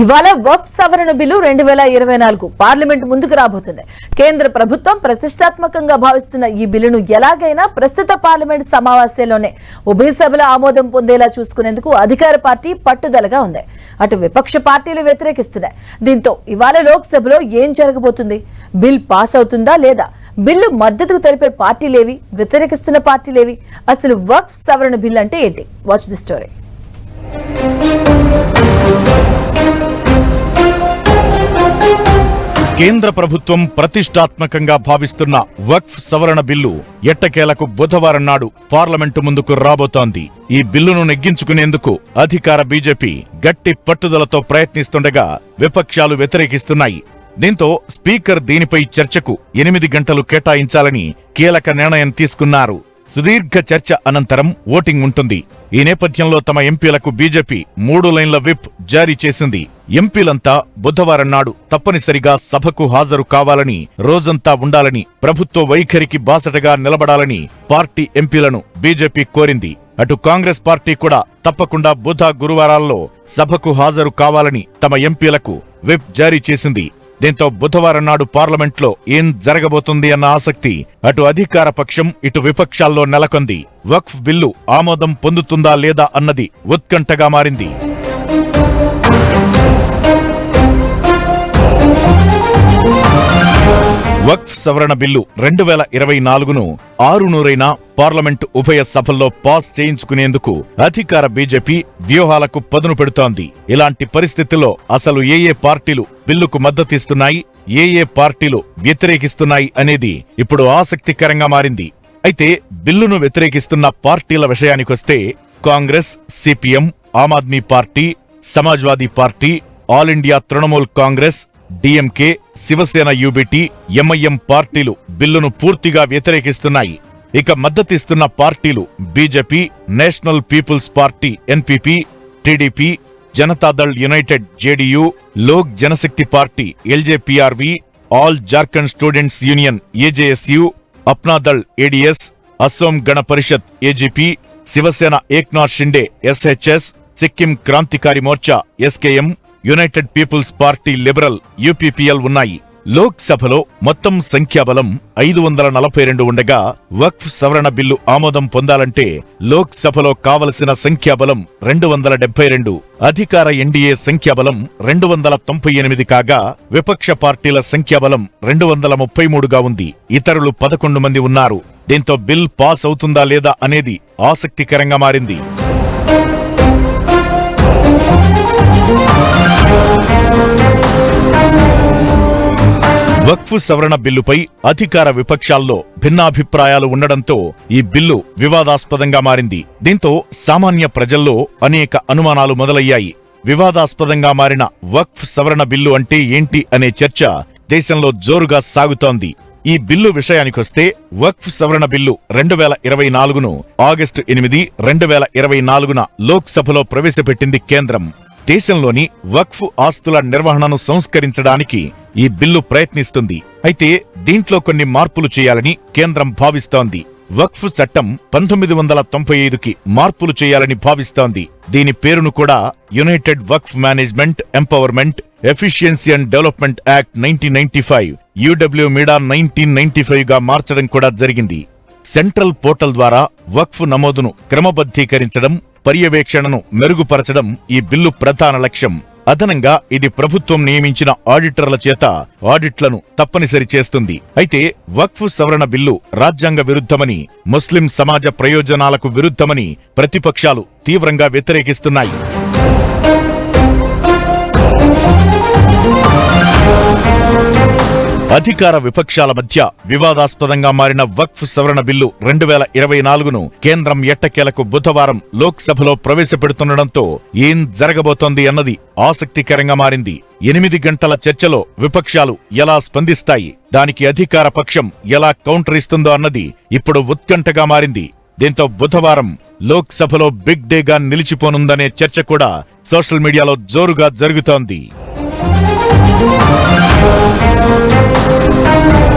ఇవాళ వక్ఫ్ సవరణ బిల్లు రెండు వేల ఇరవై నాలుగు పార్లమెంట్ ముందుకు రాబోతుంది. కేంద్ర ప్రభుత్వం ప్రతిష్టాత్మకంగా భావిస్తున్న ఈ బిల్లును ఎలాగైనా ప్రస్తుత పార్లమెంట్ సమావేశంలోనే ఉభయ సభల ఆమోదం పొందేలా చూసుకునేందుకు అధికార పార్టీ పట్టుదలగా ఉంది. అటు విపక్ష పార్టీలు వ్యతిరేకిస్తున్నాయి. దీంతో ఇవాళ లోక్సభలో ఏం జరగబోతుంది? బిల్ పాస్ అవుతుందా లేదా? బిల్లు మద్దతుకు తెలిపే పార్టీలేవి? వ్యతిరేకిస్తున్న పార్టీలేవి? అసలు వక్ఫ్ సవరణ బిల్ అంటే ఏంటి? వాచ్ ది స్టోరీ కేంద్ర ప్రభుత్వం ప్రతిష్టాత్మకంగా భావిస్తున్న వక్ఫ్ సవరణ బిల్లు ఎట్టకేలకు బుధవారం నాడు పార్లమెంటు ముందుకు రాబోతోంది. ఈ బిల్లును నెగ్గించుకునేందుకు అధికార బీజేపీ గట్టి పట్టుదలతో ప్రయత్నిస్తుండగా విపక్షాలు వ్యతిరేకిస్తున్నాయి. దీంతో స్పీకర్ దీనిపై చర్చకు ఎనిమిది గంటలు కేటాయించాలని కీలక నిర్ణయం తీసుకున్నారు. సుదీర్ఘ చర్చ అనంతరం ఓటింగ్ ఉంటుంది. ఈ నేపథ్యంలో తమ ఎంపీలకు బీజేపీ మూడు లైన్ల విప్ జారీ చేసింది. ఎంపీలంతా బుధవారం నాడు తప్పనిసరిగా సభకు హాజరు కావాలని రోజంతా ఉండాలని ప్రభుత్వ వైఖరికి బాసటగా నిలబడాలని పార్టీ ఎంపీలను బీజేపీ కోరింది. అటు కాంగ్రెస్ పార్టీ కూడా తప్పకుండా బుధ గురువారాల్లో సభకు హాజరు కావాలని తమ ఎంపీలకు విప్ జారీ చేసింది. దీంతో బుధవారం నాడు పార్లమెంట్లో ఏం జరగబోతుంది అన్న ఆసక్తి అటు అధికార పక్షం ఇటు విపక్షాల్లో నెలకొంది. వక్ఫ్ బిల్లు ఆమోదం పొందుతుందా లేదా అన్నది ఉత్కంఠగా మారింది. వక్ఫ్ సవరణ బిల్లు రెండు వేల ఇరవై నాలుగును ఆరు నూరైన పార్లమెంటు ఉభయ సభల్లో పాస్ చేయించుకునేందుకు అధికార బీజేపీ వ్యూహాలకు పదును పెడుతోంది. ఇలాంటి పరిస్థితుల్లో అసలు ఏ ఏ పార్టీలు బిల్లుకు మద్దతిస్తున్నాయి ఏ ఏ పార్టీలు వ్యతిరేకిస్తున్నాయి అనేది ఇప్పుడు ఆసక్తికరంగా మారింది. అయితే బిల్లును వ్యతిరేకిస్తున్న పార్టీల విషయానికొస్తే Congress CPM Aam Aadmi party Samajwadi party all India Trinamool Congress DMK Shiv Sena UBT MIM పార్టీలు బిల్లును పూర్తిగా వ్యతిరేకిస్తున్నాయి. ఇక మద్దతిస్తున్న పార్టీలు BJP national people's party NPP TDP Janata Dal united JDU Lok Janshakti party LJPRV all Jharkhand students union AJSU Apna Dal ADS Asom Gana Parishad AGP Shiv Sena Eknath Shinde SHS Sikkim Krantikari Morcha SKM united people's party liberal UPPL ఉన్నాయి. లోక్సభలో మొత్తం సంఖ్యాబలం ఐదు వందల నలభై రెండు ఉండగా వక్ఫ్ సవరణ బిల్లు ఆమోదం పొందాలంటే లోక్సభలో కావలసిన సంఖ్యాబలం రెండు వందల డెబ్బై రెండు అధికార ఎన్డీఏ సంఖ్యాబలం రెండు వందల తొంభై ఎనిమిది కాగా విపక్ష పార్టీల సంఖ్యాబలం రెండు వందల ముప్పై మూడుగా ఉంది. ఇతరులు పదకొండు మంది ఉన్నారు. దీంతో బిల్ పాస్ అవుతుందా లేదా అనేది ఆసక్తికరంగా మారింది. వక్ఫ్ సవరణ బిల్లుపై అధికార విపక్షాల్లో భిన్నాభిప్రాయాలు ఉండడంతో ఈ బిల్లు వివాదాస్పదంగా మారింది. దీంతో సామాన్య ప్రజల్లో అనేక అనుమానాలు మొదలయ్యాయి. వివాదాస్పదంగా మారిన వక్ఫ్ సవరణ బిల్లు అంటే ఏంటి అనే చర్చ దేశంలో జోరుగా సాగుతోంది. ఈ బిల్లు విషయానికొస్తే వక్ఫ్ సవరణ బిల్లు రెండు వేల ఇరవై నాలుగును ఆగస్టు ఎనిమిది రెండు వేల ఇరవై నాలుగున లోక్సభలో ప్రవేశపెట్టింది కేంద్రం. దేశంలోని వక్ఫ్ ఆస్తుల నిర్వహణను సంస్కరించడానికి ఈ బిల్లు ప్రయత్నిస్తుంది. అయితే దీంట్లో కొన్ని మార్పులు చేయాలని కేంద్రం భావిస్తోంది. వక్ఫ్ చట్టం పంతొమ్మిది వందల తొంభై ఐదుకి మార్పులు చేయాలని భావిస్తోంది. దీని పేరును కూడా united Waqf management empowerment efficiency and development act nineteen ninety five UW మీడా nineteen ninety ఫైవ్గా మార్చడం కూడా జరిగింది. సెంట్రల్ పోర్టల్ ద్వారా వక్ఫ్ నమోదును క్రమబద్ధీకరించడం పర్యవేక్షణను మెరుగుపరచడం ఈ బిల్లు ప్రధాన లక్ష్యం. అదనంగా ఇది ప్రభుత్వం నియమించిన ఆడిటర్ల చేత ఆడిట్లను తప్పనిసరి చేస్తుంది. అయితే వక్ఫ్ సవరణ బిల్లు రాజ్యాంగ విరుద్ధమని ముస్లిం సమాజ ప్రయోజనాలకు విరుద్ధమని ప్రతిపక్షాలు తీవ్రంగా వ్యతిరేకిస్తున్నాయి. అధికార విపక్షాల మధ్య వివాదాస్పదంగా మారిన వక్ఫ్ సవరణ బిల్లు రెండు వేల ఇరవై నాలుగును కేంద్రం ఎట్టకేలకు బుధవారం లోక్సభలో ప్రవేశపెడుతుండటంతో ఏం జరగబోతోంది అన్నది ఆసక్తికరంగా మారింది. ఎనిమిది గంటల చర్చలో విపక్షాలు ఎలా స్పందిస్తాయి? దానికి అధికార పక్షం ఎలా కౌంటర్ ఇస్తుందో అన్నది ఇప్పుడు ఉత్కంఠగా మారింది. దీంతో బుధవారం లోక్సభలో బిగ్ డేగా నిలిచిపోనుందనే చర్చ కూడా సోషల్ మీడియాలో జోరుగా జరుగుతోంది. Thank you.